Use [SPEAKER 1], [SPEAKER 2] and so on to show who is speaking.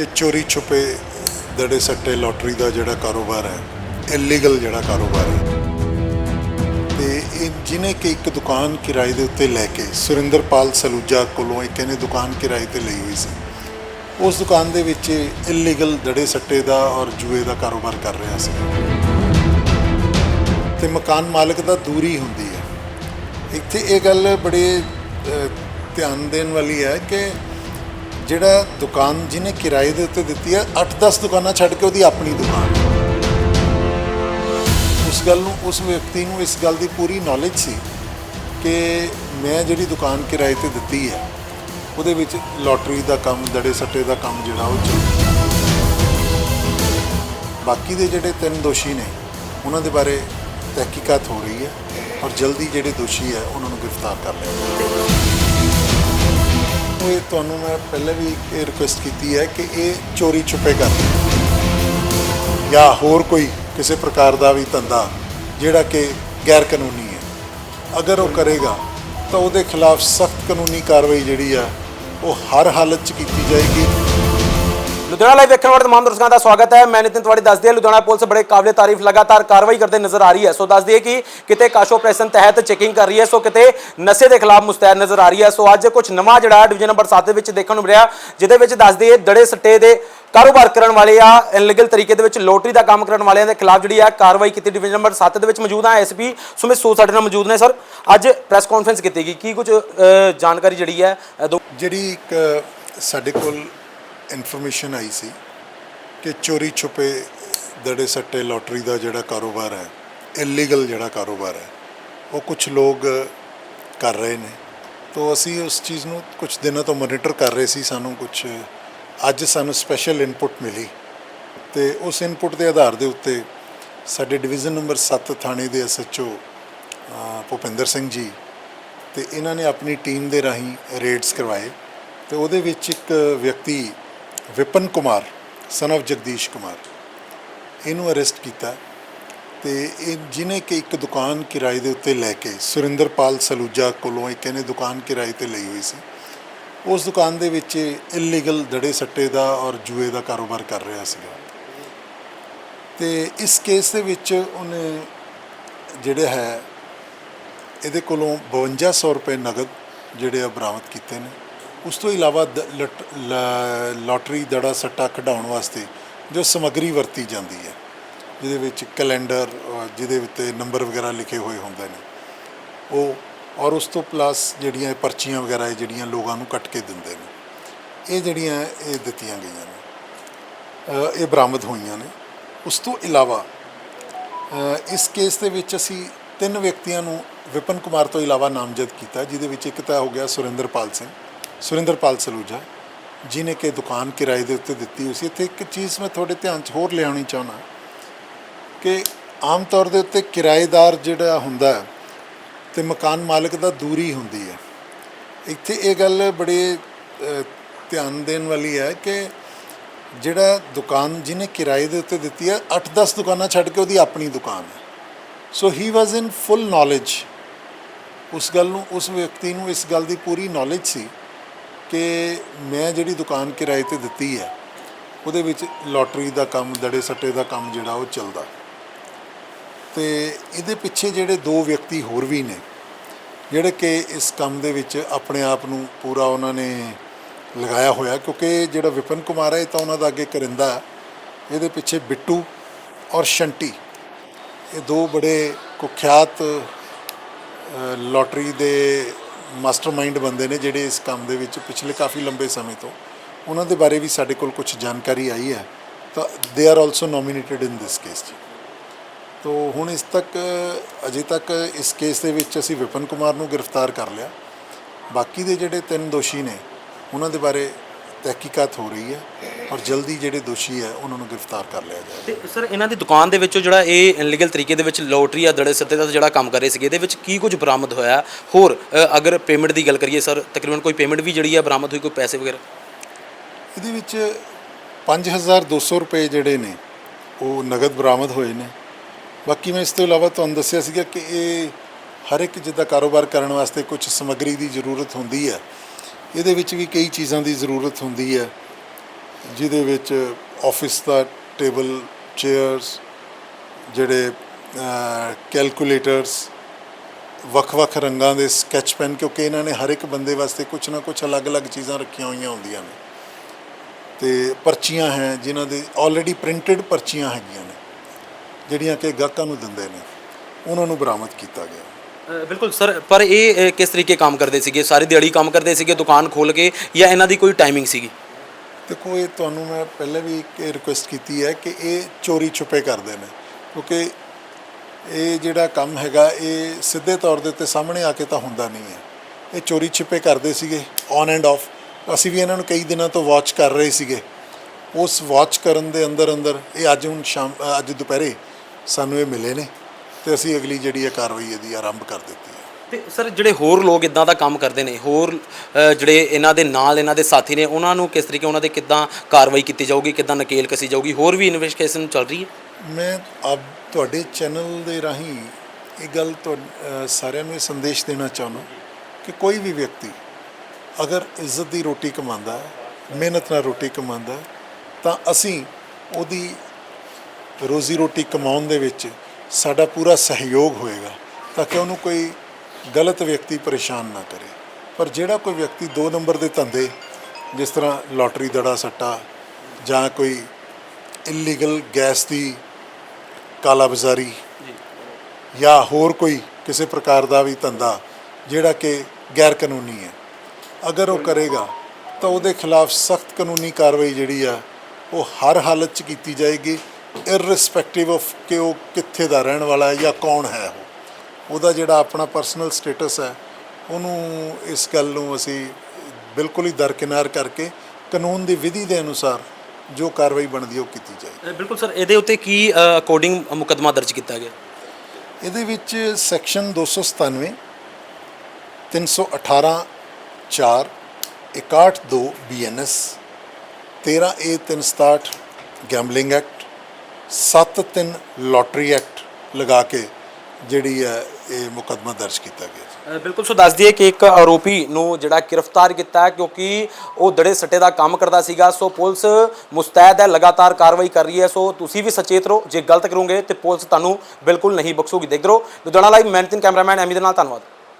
[SPEAKER 1] ਕਿ ਚੋਰੀ ਛੁਪੇ ਦੜੇ ਸੱਟੇ ਲੋਟਰੀ ਦਾ ਜਿਹੜਾ ਕਾਰੋਬਾਰ ਹੈ ਇਲੀਗਲ ਜਿਹੜਾ ਕਾਰੋਬਾਰ ਹੈ, ਤੇ ਇਹ ਜਿਹਨੇ ਕਿ ਇੱਕ ਦੁਕਾਨ ਕਿਰਾਏ ਦੇ ਉੱਤੇ ਲੈ ਕੇ ਸੁਰਿੰਦਰਪਾਲ ਸਲੂਜਾ ਕੋਲੋਂ ਇੱਕ ਇਹਨੇ ਦੁਕਾਨ ਕਿਰਾਏ ਤੇ ਲਈ ਹੋਈ ਸੀ। ਉਸ ਦੁਕਾਨ ਦੇ ਵਿੱਚ ਇਲੀਗਲ ਦੜੇ ਸੱਟੇ ਦਾ ਔਰ ਜੂਏ ਦਾ ਕਾਰੋਬਾਰ ਕਰ ਰਿਹਾ ਸੀ। ਤੇ ਮਕਾਨ ਮਾਲਕ ਦਾ ਦੂਰੀ ਹੁੰਦੀ ਹੈ। ਇੱਥੇ ਇਹ ਗੱਲ ਬੜੇ ਧਿਆਨ ਦੇਣ ਵਾਲੀ ਹੈ ਕਿ ਜਿਹੜਾ ਦੁਕਾਨ ਜਿਹਨੇ ਕਿਰਾਏ ਦੇ ਉੱਤੇ ਦਿੱਤੀ ਹੈ 8-10 ਦੁਕਾਨਾਂ ਛੱਡ ਕੇ ਉਹਦੀ ਆਪਣੀ ਦੁਕਾਨ ਉਸ ਗੱਲ ਨੂੰ, ਉਸ ਵਿਅਕਤੀ ਨੂੰ ਇਸ ਗੱਲ ਦੀ ਪੂਰੀ ਨੌਲੇਜ ਸੀ ਕਿ ਮੈਂ ਜਿਹੜੀ ਦੁਕਾਨ ਕਿਰਾਏ ਤੇ ਦਿੱਤੀ ਹੈ, ਉਹਦੇ ਵਿੱਚ ਲੋਟਰੀ ਦਾ ਕੰਮ, ਦੜੇ ਸੱਟੇ ਦਾ ਕੰਮ ਜਿਹੜਾ ਉਹ ਚੱਲ ਬਾਕੀ ਦੇ ਜਿਹੜੇ ਤਿੰਨ ਦੋਸ਼ੀ ਨੇ, ਉਹਨਾਂ ਦੇ ਬਾਰੇ ਤਹਿਕੀਕਾਤ ਹੋ ਰਹੀ ਹੈ ਔਰ ਜਲਦੀ ਜਿਹੜੇ ਦੋਸ਼ੀ ਹੈ, ਉਹਨਾਂ ਨੂੰ ਗ੍ਰਿਫਤਾਰ ਕਰ ਲਿਆ ਜਾਏਗਾ ਇਹ ਤੁਹਾਨੂੰ ਮੈਂ ਪਹਿਲੇ ਵੀ ਇਹ ਰਿਕੁਐਸਟ ਕੀਤੀ ਹੈ ਕਿ ਇਹ ਚੋਰੀ ਛੁਪੇ ਕਰ ਜਾਂ ਹੋਰ ਕੋਈ ਕਿਸੇ ਪ੍ਰਕਾਰ ਦਾ ਵੀ ਧੰਦਾ, ਜਿਹੜਾ ਕਿ ਗੈਰ ਕਾਨੂੰਨੀ ਹੈ। ਅਗਰ ਉਹ ਕਰੇਗਾ, ਤਾਂ ਉਹਦੇ ਖਿਲਾਫ ਸਖਤ ਕਾਨੂੰਨੀ ਕਾਰਵਾਈ ਜਿਹੜੀ ਆ, ਉਹ ਹਰ ਹਾਲਤ 'ਚ ਕੀਤੀ ਜਾਏਗੀ।
[SPEAKER 2] ਲੁਧਿਆਣਾ ਲਾਈਵ ਵੇਖਣ ਵਾਲੇ ਤਮਾਮ ਦਰਸ਼ਕਾਂ ਦਾ ਸਵਾਗਤ ਹੈ। ਮੈਂ ਨਿਤਿਨ ਤੁਹਾਡੀ ਦੱਸਦੀ ਹਾਂ, ਲੁਧਿਆਣਾ ਪੁਲਿਸ ਬੜੇ ਕਾਬਲੇ ਤਾਰੀਫ ਲਗਾਤਾਰ ਕਾਰਵਾਈ ਕਰਦੇ ਨਜ਼ਰ ਆ ਰਹੀ ਹੈ। ਸੋ ਦੱਸਦੀ ਦਈਏ ਕਿ ਕਿਤੇ ਕਾਸ਼ੋ ਆਪਰੇਸ਼ਨ ਤਹਿਤ ਚੈਕਿੰਗ ਕਰ ਰਹੀ ਹੈ, ਸੋ ਕਿਤੇ ਨਸ਼ੇ ਦੇ ਖਿਲਾਫ ਮੁਸਤੈਦ ਨਜ਼ਰ ਆ ਰਹੀ ਹੈ। ਸੋ ਅੱਜ ਕੁਝ ਨਵਾਂ ਜਿਹੜਾ ਡਿਵੀਜ਼ਨ ਨੰਬਰ 7 ਦੇ ਵਿੱਚ ਦੇਖਣ ਨੂੰ ਮਿਲਿਆ, ਜਿਹਦੇ ਵਿੱਚ ਦੱਸਦੀ ਹੈ ਦੜੇ ਸੱਟੇ ਦੇ ਕਾਰੋਬਾਰ ਕਰਨ ਵਾਲੇ ਆ ਇਨਲੀਗਲ ਤਰੀਕੇ ਦੇ ਵਿੱਚ ਲੋਟਰੀ ਦਾ ਕੰਮ ਕਰਨ ਵਾਲਿਆਂ ਦੇ ਖਿਲਾਫ ਜਿਹੜੀ ਆ ਕਾਰਵਾਈ ਕੀਤੀ ਡਿਵੀਜ਼ਨ ਨੰਬਰ 7 ਦੇ ਵਿੱਚ ਮੌਜੂਦ ਆ। ਐਸਪੀ ਸੁਮਿਤ ਸੂ ਸਾਡੇ ਨਾਲ ਮੌਜੂਦ ਨੇ ਸਰ ਅੱਜ ਪ੍ਰੈਸ ਕਾਨਫਰੰਸ ਕੀਤੀ ਗਈ। ਕੀ ਕੁਝ ਜਾਣਕਾਰੀ ਜਿਹੜੀ ਹੈ
[SPEAKER 1] ਜਿਹੜੀ ਇੱਕ ਸਾਡੇ ਕੋਲ ਇਨਫੋਰਮੇਸ਼ਨ ਆਈ ਸੀ ਕਿ ਚੋਰੀ ਛੁਪੇ ਦੜੇ ਸੱਟੇ ਲੋਟਰੀ ਦਾ ਜਿਹੜਾ ਕਾਰੋਬਾਰ ਹੈ ਇਲੀਗਲ ਜਿਹੜਾ ਕਾਰੋਬਾਰ ਹੈ, ਉਹ ਕੁਝ ਲੋਕ ਕਰ ਰਹੇ ਨੇ। ਤੋਂ ਅਸੀਂ ਉਸ ਚੀਜ਼ ਨੂੰ ਕੁਝ ਦਿਨਾਂ ਤੋਂ ਮੋਨੀਟਰ ਕਰ ਰਹੇ ਸੀ, ਸਾਨੂੰ ਕੁਝ ਅੱਜ ਸਾਨੂੰ ਸਪੈਸ਼ਲ ਇਨਪੁਟ ਮਿਲੀ। ਤੇ ਉਸ ਇਨਪੁਟ ਦੇ ਆਧਾਰ ਦੇ ਉੱਤੇ ਸਾਡੇ ਡਿਵੀਜ਼ਨ ਨੰਬਰ 7 ਥਾਣੇ ਦੇ ਐਸਐਚਓ ਭੁਪਿੰਦਰ ਸਿੰਘ ਜੀ ਤੇ ਇਹਨਾਂ ਨੇ ਆਪਣੀ ਟੀਮ ਦੇ ਰਾਹੀਂ ਰੇਡਸ ਕਰਵਾਏ। ਤੇ ਉਹਦੇ ਵਿੱਚ ਇੱਕ ਵਿਅਕਤੀ ਵਿਪਨ ਕੁਮਾਰ ਸਨ of ਜਗਦੀਸ਼ ਕੁਮਾਰ। ਇਹਨੂੰ ਅਰੈਸਟ ਕੀਤਾ ਤੇ ਇਹ ਜਿਹਨੇ ਕਿ ਇੱਕ ਦੁਕਾਨ ਕਿਰਾਏ ਦੇ ਉੱਤੇ ਲੈ ਕੇ ਸੁਰਿੰਦਰਪਾਲ ਸਲੂਜਾ ਕੋਲੋਂ ਇੱਕ ਇਹਨੇ ਦੁਕਾਨ ਕਿਰਾਏ ਤੇ ਲਈ ਹੋਈ ਸੀ। ਉਸ ਦੁਕਾਨ ਦੇ ਵਿੱਚ ਇਲੀਗਲ ਦੜੇ ਸੱਟੇ ਦਾ ਔਰ ਜੂਏ ਦਾ ਕਾਰੋਬਾਰ ਕਰ ਰਿਹਾ ਸੀਗਾ। ਤੇ ਇਸ ਕੇਸ ਦੇ ਵਿੱਚ ਉਹਨੇ ਜਿਹੜੇ ਹੈ, ਇਹਦੇ ਕੋਲੋਂ 5200 ਰੁਪਏ ਨਗਦ ਜਿਹੜੇ ਆ ਬਰਾਮਦ ਕੀਤੇ ਨੇ। ਉਸ ਤੋਂ ਇਲਾਵਾ ਦ- ਲਟ- ਲ- ਲੋਟਰੀ ਦੜਾ ਸੱਟਾ ਕਢਾਉਣ ਵਾਸਤੇ ਜੋ ਸਮੱਗਰੀ ਵਰਤੀ ਜਾਂਦੀ ਹੈ, ਜਿਹਦੇ ਵਿੱਚ ਕੈਲੰਡਰ ਜਿਹਦੇ ਉੱਤੇ ਨੰਬਰ ਵਗੈਰਾ ਲਿਖੇ ਹੋਏ ਹੁੰਦੇ ਨੇ, ਉਹ ਔਰ ਉਸ ਤੋਂ ਪਲੱਸ ਜਿਹੜੀਆਂ ਪਰਚੀਆਂ ਵਗੈਰਾ ਜਿਹੜੀਆਂ ਲੋਕਾਂ ਨੂੰ ਕੱਟ ਕੇ ਦਿੰਦੇ ਨੇ, ਇਹ ਜਿਹੜੀਆਂ ਇਹ ਦਿੱਤੀਆਂ ਗਈਆਂ ਨੇ ਇਹ ਬਰਾਮਦ ਹੋਈਆਂ ਨੇ। ਉਸ ਤੋਂ ਇਲਾਵਾ ਇਸ ਕੇਸ ਦੇ ਵਿੱਚ ਅਸੀਂ ਤਿੰਨ ਵਿਅਕਤੀਆਂ ਨੂੰ ਵਿਪਨ ਕੁਮਾਰ ਤੋਂ ਇਲਾਵਾ ਨਾਮਜ਼ਦ ਕੀਤਾ, ਜਿਹਦੇ ਵਿੱਚ ਇੱਕ ਤਾਂ ਹੋ ਗਿਆ ਸੁਰਿੰਦਰਪਾਲ ਸਿੰਘ ਸੁਰਿੰਦਰਪਾਲ ਸਲੂਜਾ ਜਿਨੇ ਕਿ ਦੁਕਾਨ ਕਿਰਾਏ ਦੇ ਉੱਤੇ ਦਿੱਤੀ ਹੋਈ ਸੀ। ਇੱਥੇ ਇੱਕ ਚੀਜ਼ ਮੈਂ ਤੁਹਾਡੇ ਧਿਆਨ 'ਚ ਹੋਰ ਲਿਆਉਣੀ ਚਾਹੁੰਦਾ ਕਿ ਆਮ ਤੌਰ ਦੇ ਉੱਤੇ ਕਿਰਾਏਦਾਰ ਜਿਹੜਾ ਹੁੰਦਾ ਹੈ, ਤੇ ਮਕਾਨ ਮਾਲਕ ਦਾ ਦੂਰੀ ਹੁੰਦੀ ਹੈ। ਇੱਥੇ ਇਹ ਗੱਲ ਬੜੇ ਧਿਆਨ ਦੇਣ ਵਾਲੀ ਹੈ ਕਿ ਜਿਹੜਾ ਦੁਕਾਨ ਜਿਹਨੇ ਕਿਰਾਏ ਦੇ ਉੱਤੇ ਦਿੱਤੀ ਹੈ 8-10 ਦੁਕਾਨਾਂ ਛੱਡ ਕੇ ਉਹਦੀ ਆਪਣੀ ਦੁਕਾਨ ਹੈ। ਸੋ ਹੀ ਵਾਸ ਇਨ ਫੁੱਲ ਨੌਲੇਜ ਉਸ ਗੱਲ ਨੂੰ ਉਸ ਵਿਅਕਤੀ ਨੂੰ ਇਸ ਗੱਲ ਦੀ ਪੂਰੀ ਨੌਲੇਜ ਸੀ ਕਿ ਮੈਂ ਜਿਹੜੀ ਦੁਕਾਨ ਕਿਰਾਏ ਤੇ ਦਿੱਤੀ ਹੈ, ਉਹਦੇ ਵਿੱਚ ਲੋਟਰੀ ਦਾ ਕੰਮ, ਦੜੇ ਸੱਟੇ ਦਾ ਕੰਮ ਜਿਹੜਾ ਉਹ ਚੱਲਦਾ। ਤੇ ਇਹਦੇ ਪਿੱਛੇ ਜਿਹੜੇ ਦੋ ਵਿਅਕਤੀ ਹੋਰ ਵੀ ਨੇ, ਜਿਹੜੇ ਕਿ ਇਸ ਕੰਮ ਦੇ ਵਿੱਚ ਆਪਣੇ ਆਪ ਨੂੰ ਪੂਰਾ ਉਹਨਾਂ ਨੇ ਲਗਾਇਆ ਹੋਇਆ, ਕਿਉਂਕਿ ਜਿਹੜਾ ਵਿਪਨ ਕੁਮਾਰ ਹੈ, ਇਹ ਤਾਂ ਉਹਨਾਂ ਦਾ ਅੱਗੇ ਕਰਿੰਦਾ ਇਹਦੇ ਪਿੱਛੇ ਬਿੱਟੂ ਔਰ ਸ਼ੰਟੀ। ਇਹ ਦੋ ਬੜੇ ਕੁਖਿਆਤ ਲੋਟਰੀ ਦੇ ਮਾਸਟਰਮਾਈਂਡ ਬੰਦੇ ਨੇ ਜਿਹੜੇ ਇਸ ਕੰਮ ਦੇ ਵਿੱਚ ਪਿਛਲੇ ਕਾਫੀ ਲੰਬੇ ਸਮੇਂ ਤੋਂ, ਉਹਨਾਂ ਦੇ ਬਾਰੇ ਵੀ ਸਾਡੇ ਕੋਲ ਕੁਝ ਜਾਣਕਾਰੀ ਆਈ ਹੈ, ਤਾਂ they are also nominated in this case ਜੀ। ਤੋ ਹੁਣ ਇਸ ਤੱਕ, ਅਜੇ ਤੱਕ ਇਸ ਕੇਸ ਦੇ ਵਿੱਚ ਅਸੀਂ ਵਿਪਨ ਕੁਮਾਰ ਨੂੰ ਗ੍ਰਿਫਤਾਰ ਕਰ ਲਿਆ। ਬਾਕੀ ਦੇ ਜਿਹੜੇ ਤਿੰਨ ਦੋਸ਼ੀ ਨੇ, ਉਹਨਾਂ ਦੇ ਬਾਰੇ ਤਹਿਕੀਕਾਤ ਹੋ ਰਹੀ ਹੈ ਔਰ ਜਲਦੀ ਜਿਹੜੇ ਦੋਸ਼ੀ ਹੈ ਉਹਨਾਂ ਨੂੰ ਗ੍ਰਿਫਤਾਰ ਕਰ ਲਿਆ ਜਾਏਗਾ
[SPEAKER 2] ਤੇ ਸਰ ਇਹਨਾਂ ਦੀ ਦੁਕਾਨ ਦੇ ਵਿੱਚੋਂ ਜਿਹੜਾ ਇਹ ਇਨਲੀਗਲ ਤਰੀਕੇ ਦੇ ਵਿੱਚ ਲੋਟਰੀ ਆ ਦੜੇ ਸੱਤੇ ਦਾ ਜਿਹੜਾ ਕੰਮ ਕਰ ਰਹੇ ਸੀਗੇ ਇਹਦੇ ਵਿੱਚ ਕੀ ਕੁਝ ਬਰਾਮਦ ਹੋਇਆ? ਹੋਰ ਅ, ਅਗਰ ਪੇਮੈਂਟ ਦੀ ਗੱਲ ਕਰੀਏ ਸਰ ਤਕਰੀਬਨ ਕੋਈ ਪੇਮੈਂਟ ਵੀ ਜਿਹੜੀ ਆ ਬਰਾਮਦ ਹੋਈ ਕੋਈ ਪੈਸੇ ਵਗੈਰਾ?
[SPEAKER 1] ਇਹਦੇ ਵਿੱਚ 5200 ਰੁਪਏ ਜਿਹੜੇ ਨੇ ਉਹ ਨਗਦ ਬਰਾਮਦ ਹੋਏ ਨੇ। ਬਾਕੀ ਮੈਂ ਇਸ ਤੋਂ ਇਲਾਵਾ ਤੁਹਾਨੂੰ ਦੱਸਿਆ ਸੀਗਾ ਕਿ ਇਹ ਹਰ ਇੱਕ ਜਿੱਦਾਂ ਕਾਰੋਬਾਰ ਕਰਨ ਵਾਸਤੇ ਕੁਝ ਸਮੱਗਰੀ ਦੀ ਜ਼ਰੂਰਤ ਹੁੰਦੀ ਹੈ ਇਹਦੇ ਵਿੱਚ ਵੀ ਕਈ ਚੀਜ਼ਾਂ ਦੀ ਜ਼ਰੂਰਤ ਹੁੰਦੀ ਹੈ, ਜਿਹਦੇ ਵਿੱਚ ਆਫਿਸ ਦਾ ਟੇਬਲ ਚੇਅਰਸ ਜਿਹੜੇ ਕੈਲਕੂਲੇਟਰਸ ਵੱਖ-ਵੱਖ ਰੰਗਾਂ ਦੇ ਸਕੈਚ ਪੈਨ ਕਿਉਂਕਿ ਇਹਨਾਂ ਨੇ ਹਰ ਇੱਕ ਬੰਦੇ ਵਾਸਤੇ ਕੁਝ ਨਾ ਕੁਝ ਅਲੱਗ-ਅਲੱਗ ਚੀਜ਼ਾਂ ਰੱਖੀਆਂ ਹੋਈਆਂ ਹੁੰਦੀਆਂ ਨੇ। ਤੇ ਪਰਚੀਆਂ ਹੈ, ਜਿਨ੍ਹਾਂ ਦੇ ਆਲਰੇਡੀ ਪ੍ਰਿੰਟਡ ਪਰਚੀਆਂ ਹੈਗੀਆਂ ਨੇ, ਜਿਹੜੀਆਂ ਕਿ ਗਾਹਕਾਂ ਨੂੰ ਦਿੰਦੇ ਨੇ, ਉਹਨਾਂ ਨੂੰ ਬਰਾਮਦ ਕੀਤਾ ਗਿਆ।
[SPEAKER 2] ਬਿਲਕੁਲ ਸਰ, ਪਰ ਇਹ ਕਿਸ ਤਰੀਕੇ ਕੰਮ ਕਰਦੇ ਸੀਗੇ? ਸਾਰੀ ਦਿਹਾੜੀ ਕੰਮ ਕਰਦੇ ਸੀਗੇ, ਦੁਕਾਨ ਖੋਲ ਕੇ, ਜਾਂ ਇਹਨਾਂ ਦੀ ਕੋਈ ਟਾਈਮਿੰਗ ਸੀਗੀ?
[SPEAKER 1] ਦੇਖੋ, ਇਹ ਤੁਹਾਨੂੰ ਮੈਂ ਪਹਿਲਾਂ ਵੀ ਇੱਕ ਰਿਕੁਐਸਟ ਕੀਤੀ ਹੈ ਕਿ ਇਹ ਚੋਰੀ ਛੁਪੇ ਕਰਦੇ ਨੇ। ਕਿਉਂਕਿ ਇਹ ਜਿਹੜਾ ਕੰਮ ਹੈਗਾ, ਇਹ ਸਿੱਧੇ ਤੌਰ ਦੇ ਉੱਤੇ ਸਾਹਮਣੇ ਆ ਕੇ ਤਾਂ ਹੁੰਦਾ ਨਹੀਂ ਹੈ। ਇਹ ਚੋਰੀ ਛਿਪੇ ਕਰਦੇ ਸੀਗੇ ਔਨ ਐਂਡ ਆਫ ਅਸੀਂ ਵੀ ਇਹਨਾਂ ਨੂੰ ਕਈ ਦਿਨਾਂ ਤੋਂ ਵਾਚ ਕਰ ਰਹੇ ਸੀਗੇ। ਉਸ ਵਾਚ ਕਰਨ ਦੇ ਅੰਦਰ ਅੰਦਰ ਇਹ ਅੱਜ ਹੁਣ ਸ਼ਾਮ ਅੱਜ ਦੁਪਹਿਰੇ ਸਾਨੂੰ ਇਹ ਮਿਲੇ ਨੇ। ਤੇ ਅਸੀਂ ਅਗਲੀ ਜਿਹੜੀ ਹੈ ਕਾਰਵਾਈ ਇਹਦੀ ਆਰੰਭ ਕਰ ਦਿੱਤੀ ਹੈ।
[SPEAKER 2] ਤੇ ਸਰ ਜਿਹੜੇ ਹੋਰ ਲੋਕ ਇਦਾਂ ਦਾ ਕੰਮ ਕਰਦੇ ਨੇ ਹੋਰ ਅ, ਜਿਹੜੇ ਇਹਨਾਂ ਦੇ ਨਾਲ ਇਹਨਾਂ ਦੇ ਸਾਥੀ ਨੇ ਉਹਨਾਂ ਨੂੰ ਕਿਸ ਤਰੀਕੇ ਉਹਨਾਂ ਦੇ ਕਿੱਦਾਂ ਕਾਰਵਾਈ ਕੀਤੀ ਜਾਊਗੀ ਕਿੱਦਾਂ ਨਕੇਲ ਕਸੀ ਜਾਊਗੀ ਹੋਰ ਵੀ ਇਨਵੈਸਟੀਗੇਸ਼ਨ ਚੱਲ ਰਹੀ ਹੈ?
[SPEAKER 1] ਮੈਂ ਅਬ ਤੁਹਾਡੇ ਚੈਨਲ ਦੇ ਰਾਹੀਂ ਇਹ ਗੱਲ ਤੁਹਾ- ਸਾਰਿਆਂ ਨੂੰ ਇਹ ਸੰਦੇਸ਼ ਦੇਣਾ ਚਾਹੁੰਦਾ ਕਿ ਕੋਈ ਵੀ ਵਿਅਕਤੀ ਅਗਰ ਇੱਜ਼ਤ ਦੀ ਰੋਟੀ ਕਮਾਉਂਦਾ ਹੈ ਮਿਹਨਤ ਨਾਲ ਰੋਟੀ ਕਮਾਉਂਦਾ ਹੈ, ਤਾਂ ਅਸੀਂ ਉਹਦੀ ਰੋਜ਼ੀ ਰੋਟੀ ਕਮਾਉਣ ਦੇ ਵਿੱਚ ਸਾਡਾ ਪੂਰਾ ਸਹਿਯੋਗ ਹੋਏਗਾ ਤਾਂ ਕਿ ਉਹਨੂੰ ਕੋਈ ਗਲਤ ਵਿਅਕਤੀ ਪਰੇਸ਼ਾਨ ਨਾ ਕਰੇ। ਪਰ ਜਿਹੜਾ ਕੋਈ ਵਿਅਕਤੀ ਦੋ ਨੰਬਰ ਦੇ ਧੰਦੇ ਜਿਸ ਤਰ੍ਹਾਂ ਲੋਟਰੀ ਦੜਾ ਸੱਟਾ ਜਾਂ ਕੋਈ ਇਲੀਗਲ ਗੈਸ ਦੀ ਕਾਲਾਬਾਜ਼ਾਰੀ ਜਾਂ। ਹੋਰ ਕੋਈ ਕਿਸੇ ਪ੍ਰਕਾਰ ਦਾ ਵੀ ਧੰਦਾ ਜਿਹੜਾ ਕਿ ਗੈਰ ਕਾਨੂੰਨੀ ਹੈ ਅਗਰ ਉਹ ਕਰੇਗਾ ਤਾਂ ਉਹਦੇ ਖਿਲਾਫ ਸਖਤ ਕਾਨੂੰਨੀ ਕਾਰਵਾਈ ਜਿਹੜੀ ਆ ਉਹ ਹਰ ਹਾਲਤ 'ਚ ਕੀਤੀ ਜਾਏਗੀ ਇਰਰਿਸਪੈਕਟਿਵ ਆਫ ਕਿ ਉਹ ਕਿੱਥੇ ਦਾ ਰਹਿਣ ਵਾਲਾ ਹੈ ਜਾਂ ਕੌਣ ਹੈ ਉਹ। ਉਹਦਾ ਜਿਹੜਾ ਆਪਣਾ ਪਰਸਨਲ ਸਟੇਟਸ ਹੈ ਉਹਨੂੰ ਇਸ ਗੱਲ ਨੂੰ ਅਸੀਂ ਬਿਲਕੁਲ ਹੀ ਦਰਕਿਨਾਰ ਕਰਕੇ ਕਾਨੂੰਨ ਦੀ ਵਿਧੀ ਦੇ ਅਨੁਸਾਰ ਜੋ ਕਾਰਵਾਈ ਬਣਦੀ ਹੈ ਉਹ ਕੀਤੀ ਜਾਏ।
[SPEAKER 2] ਬਿਲਕੁਲ ਸਰ ਇਹਦੇ ਉੱਤੇ ਕੀ ਅਕੋਰਡਿੰਗ ਮੁਕੱਦਮਾ ਦਰਜ ਕੀਤਾ ਗਿਆ?
[SPEAKER 1] ਇਹਦੇ ਵਿੱਚ section 297 318 4 61 2 BNS 13 A 367 gambling act 73 lottery act ਲਗਾ ਕੇ ਜਿਹੜੀ ਹੈ ਇਹ ਮੁਕੱਦਮਾ ਦਰਜ ਕੀਤਾ ਗਿਆ
[SPEAKER 2] ਬਿਲਕੁਲ, ਸੋ ਦੱਸ ਦਈਏ ਕਿ ਇੱਕ ਆਰੋਪੀ ਨੂੰ ਜਿਹੜਾ ਗ੍ਰਿਫਤਾਰ ਕੀਤਾ ਹੈ ਕਿਉਂਕਿ ਉਹ ਦੜੇ ਸੱਟੇ ਦਾ ਕੰਮ ਕਰਦਾ ਸੀਗਾ, ਸੋ ਪੁਲਿਸ ਮੁਸਤੈਦ ਹੈ, ਲਗਾਤਾਰ ਕਾਰਵਾਈ ਕਰ ਰਹੀ ਹੈ, ਸੋ ਤੁਸੀਂ ਵੀ ਸਚੇਤ ਰਹੋ, ਜੇ ਗਲਤ ਕਰੋਗੇ ਤੇ ਪੁਲਿਸ ਤੁਹਾਨੂੰ ਬਿਲਕੁਲ ਨਹੀਂ ਬਖਸ਼ੂਗੀ। ਦੇਖਦੇ ਰਹੋ, ਲੁਧਿਆਣਾ ਲਾਈਵ ਮੈਨਤਿਨ ਕੈਮਰਾਮੈਨ, ਐਮੀ ਦੇ ਨਾਲ ਧੰਨਵਾਦ।